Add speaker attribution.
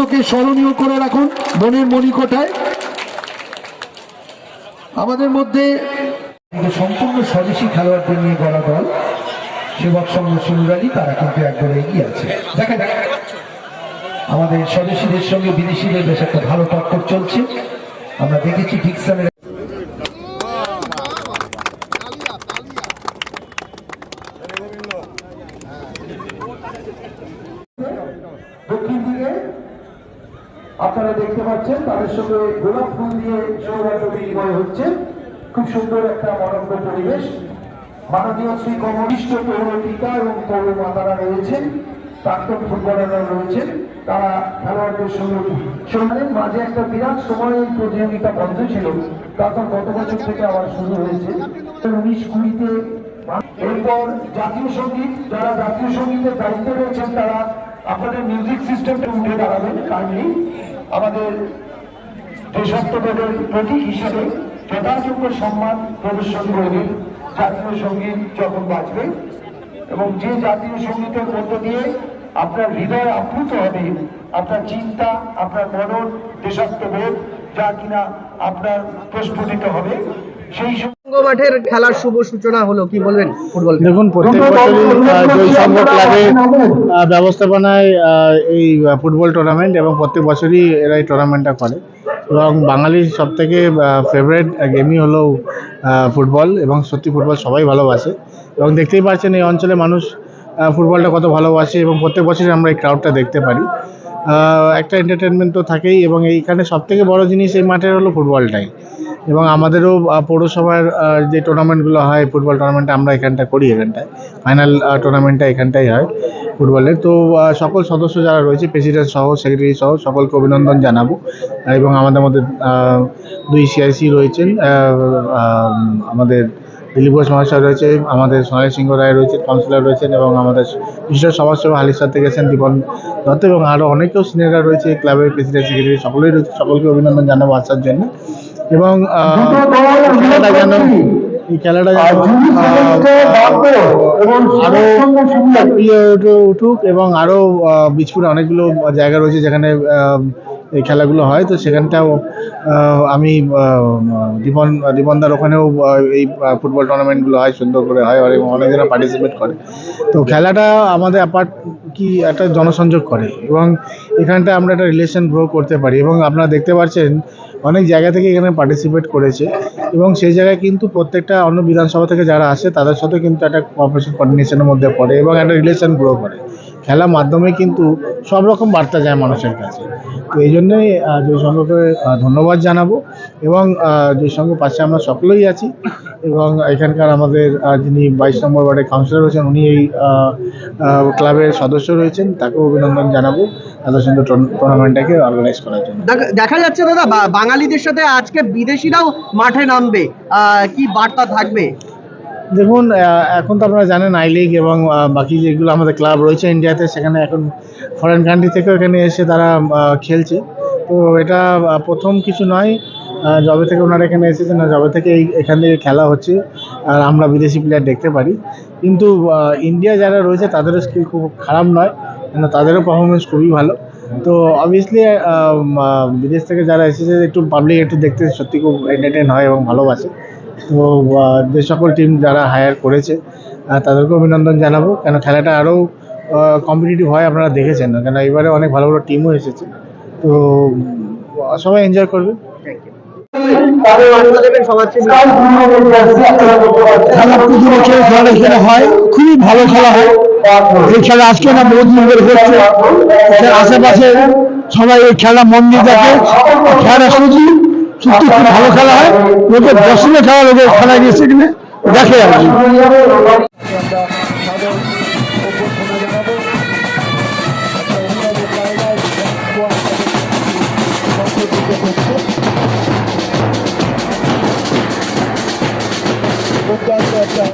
Speaker 1: মুহূর্তকে স্মরণীয় করে রাখুন মনের মণিকোটায় আমাদের মধ্যে সম্পূর্ণ স্বদেশী খেলোয়াড়দের নিয়ে গড়া দল, সেবক সংঘ শিমুরালি তারা কিন্তু একদম এগিয়ে আছে। দেখা যাক আমাদের স্বদেশীদের সঙ্গে বিদেশিদের বেশ একটা ভালো টক্কর চলছে। আমরা দেখেছি ডিকসনের আপনারা দেখতে পাচ্ছেন, তাদের সঙ্গে গোলাপ ফুল দিয়ে সৌভাগ্য বিনিময় হচ্ছে। খুব সুন্দর একটা মনোজ্ঞ পরিবেশ। মাননীয় শ্রী কমনিষ্ঠ পৌর টিকা এবং পৌর মাতারা রয়েছেন, প্রাক্তন ফুটবলাররা রয়েছেন। তারা খেলোয়াড়দের সঙ্গে সন্ধানের মাঝে একটা বিরাট সময় এই প্রতিযোগিতা বন্ধ ছিল। তারপর গত বছর থেকে আবার শুরু হয়েছে। উনিশ কুড়িতে এরপর জাতীয় সংগীত, যারা জাতীয় সঙ্গীতের দায়িত্বে রয়েছেন, তারা আপনাদের মিউজিক সিস্টেমটা উঠে দাঁড়াবেন কাইন্ডলি আমাদের দেশাত্মবোধের প্রতীক হিসেবে যথাযোগ্য সম্মান প্রদর্শন করবেন জাতীয় সংগীত যখন বাজবে। এবং যে জাতীয় সঙ্গীতের মধ্য দিয়ে আপনার হৃদয় আপ্লুত হবে, আপনার চিন্তা, আপনার মনন, দেশাত্মবোধ যা কিনা আপনার প্রস্ফুটিত হবে, সেই
Speaker 2: মাঠের খেলার শুভ সূচনা হলো কি বলবেন ফুটবল
Speaker 3: দেখুন প্রত্যেক বছরই সংঘ ক্লাবের ব্যবস্থাপনায় এই ফুটবল টুর্নামেন্ট এবং প্রত্যেক বছরই এরা এই টুর্নামেন্টটা করে। এবং বাঙালির সব থেকে ফেভারিট গেমই হলো ফুটবল এবং সত্যি ফুটবল সবাই ভালোবাসে। এবং দেখতেই পাচ্ছেন এই অঞ্চলে মানুষ ফুটবলটা কত ভালোবাসে এবং প্রত্যেক বছরই আমরা এই ক্রাউডটা দেখতে পারি। একটা এন্টারটেনমেন্ট তো থাকেই এবং এইখানে সব থেকে বড় জিনিস এই মাঠের হলো ফুটবলটাই। এবং আমাদেরও পৌরসভার যে টুর্নামেন্টগুলো হয় ফুটবল টুর্নামেন্ট আমরা এখানটা করি, এখানটায়। ফাইনাল টুর্নামেন্টটা এখানটাই হয় ফুটবলের তো সকল সদস্য যারা রয়েছে প্রেসিডেন্ট সহ সেক্রেটারি সহ, সকলকে অভিনন্দন জানাব। এবং আমাদের মধ্যে দুই সিআইসি রয়েছেন আমাদের দিলীপ ঘোষ মহাশয় রয়েছে আমাদের সোনালী সিংহ রায় রয়েছে কাউন্সিলর রয়েছেন এবং আমাদের বিশিষ্ট সমাজসেবা হালিশার থেকে গেছেন দীপন দত্ত এবং আরও অনেকেও সিনিয়ররা রয়েছে ক্লাবের প্রেসিডেন্ট সেক্রেটারি সকলেই রয়েছে সকলকে অভিনন্দন জানাব আসার জন্য। এবং খেলাটা যেন এই খেলাটা যেন আরও উঠুক এবং আরও বীজপুরে অনেকগুলো জায়গা রয়েছে যেখানে এই খেলাগুলো হয়, তো সেখানটাও আমি দীপন দীপনদার ওখানেও এই ফুটবল টুর্নামেন্টগুলো হয়, সুন্দর করে হয় এবং অনেকজনা পার্টিসিপেট করে। তো খেলাটা আমাদের অ্যাপার্ট কি একটা জনসংযোগ করে এবং এখানটা আমরা একটা রিলেশন গ্রো করতে পারি এবং আপনারা দেখতে পাচ্ছেন অনেক জায়গা থেকে এখানে পার্টিসিপেট করেছে এবং সেই জায়গায় কিন্তু প্রত্যেকটা অন্য বিধানসভা থেকে যারা আসে, তাদের সাথে কিন্তু একটা কোঅপারেশন কোঅর্ডিনেশনের মধ্যে পড়ে এবং একটা রিলেশন গ্রো করে। খেলার মাধ্যমে কিন্তু সব রকম বার্তা যায় মানুষের কাছে। তো এই জন্যই জয়সংঘকে ধন্যবাদ জানাব এবং জয়সংঘ পাশে আমরা সকলেই আছি এবং এখানকার আমাদের যিনি বাইশ নম্বর ওয়ার্ডের কাউন্সিলর রয়েছেন, উনি এই ক্লাবের সদস্য রয়েছেন, তাকেও অভিনন্দন জানাব এত সুন্দর টুর্নামেন্টটাকে অর্গানাইজ করার জন্য।
Speaker 2: দেখা যাচ্ছে দাদা বাঙালিদের সাথে আজকে বিদেশিরাও মাঠে নামবে। কি বার্তা থাকবে?
Speaker 3: দেখুন এখন তো আপনারা জানেন আই লিগ এবং বাকি যেগুলো আমাদের ক্লাব রয়েছে ইন্ডিয়াতে সেখানে এখন ফরেন কান্ট্রি থেকেও এখানে এসে তারা খেলছে। তো এটা প্রথম কিছু নয় যবে থেকে ওনারা এখানে এসেছেন যবে থেকে এই, এখান থেকে খেলা হচ্ছে, আর আমরা বিদেশি প্লেয়ার দেখতে পারি। কিন্তু ইন্ডিয়া যারা রয়েছে, তাদেরও স্কিল খুব খারাপ নয়, কেন তাদেরও পারফরমেন্স খুবই ভালো। তো অবভিয়াসলি বিদেশ থেকে যারা এসেছে, একটু পাবলিক একটু দেখতে সত্যি খুব এন্টারটেন হয় এবং ভালোবাসে। তো যে সকল টিম যারা হায়ার করেছে আহ, তাদেরকে অভিনন্দন জানাব। কেন খেলাটা আরও কম্পিটিটিভ হয় আপনারা দেখেছেন না। কেন এবারে অনেক ভালো ভালো টিমও এসেছে। তো সবাই এনজয় করবে
Speaker 4: হয় খুবই ভালো খেলা হয়। এই খেলা আজকে না দিন ধরে হচ্ছে। আশেপাশে সবাই এই খেলা মন দিয়ে দেখে। খেলা শুনছি সত্যি খুব ভালো খেলা হয়? লোকের দর্শনে খেলা লোকের খেলা গিয়েছে এখানে দেখে আর কি।